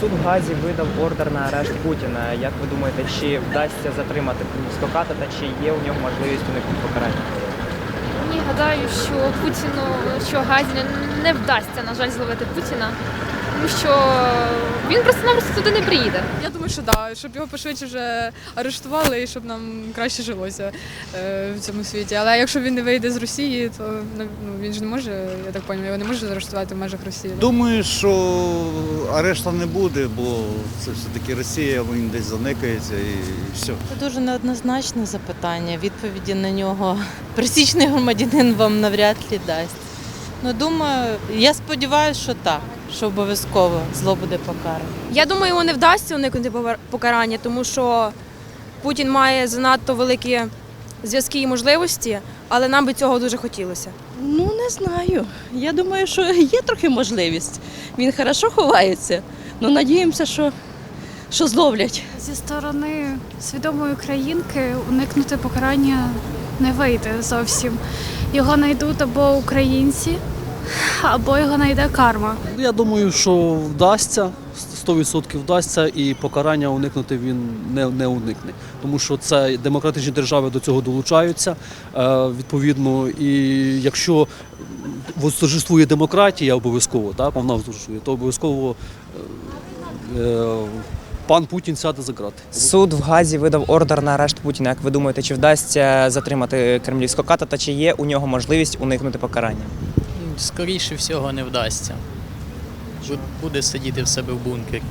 Суд Газі видав ордер на арешт Путіна. Як ви думаєте, чи вдасться затримати Стоката та чи є у нього можливість уникнути покарання? Ні, гадаю, що Путіну, що Газі не вдасться, на жаль, зловити Путіна, тому що він просто-напросто туди не приїде. Я думаю, що да, щоб його пошвидше вже арештували і щоб нам краще жилося е, в цьому світі. Але якщо він не вийде з Росії, то ну, він ж не може, я так розумію, його не може заарештувати в межах Росії. Думаю, що арешту не буде, бо це все-таки Росія, він десь заникається і все. Це дуже неоднозначне запитання. Відповіді на нього пересічний громадянин вам навряд ли дасть. Ну, думаю, я сподіваюся, що так, що обов'язково зло буде покаране. Я думаю, йому не вдасться уникнути покарання, тому що Путін має занадто великі зв'язки і можливості, але нам би цього дуже хотілося. Ну, не знаю. Я думаю, що є трохи можливість. Він хорошо ховається. Ну, надіємося, що, що зловлять. Зі сторони свідомої українки уникнути покарання не вийде зовсім. Його знайдуть або українці, або його знайде карма. Я думаю, що вдасться, 100% вдасться, і покарання уникнути він не, не уникне. Тому що це демократичні держави до цього долучаються. Е, відповідно, і якщо восторжествує демократія обов'язково, так, вона восторжествує, то обов'язково е, е, пан Путін сяде за грати. Суд в Газі видав ордер на арешт Путіна. Як ви думаєте, чи вдасться затримати кремлівського ката та чи є у нього можливість уникнути покарання? Скоріше всього не вдасться. Бу- Буде сидіти в себе в бункері.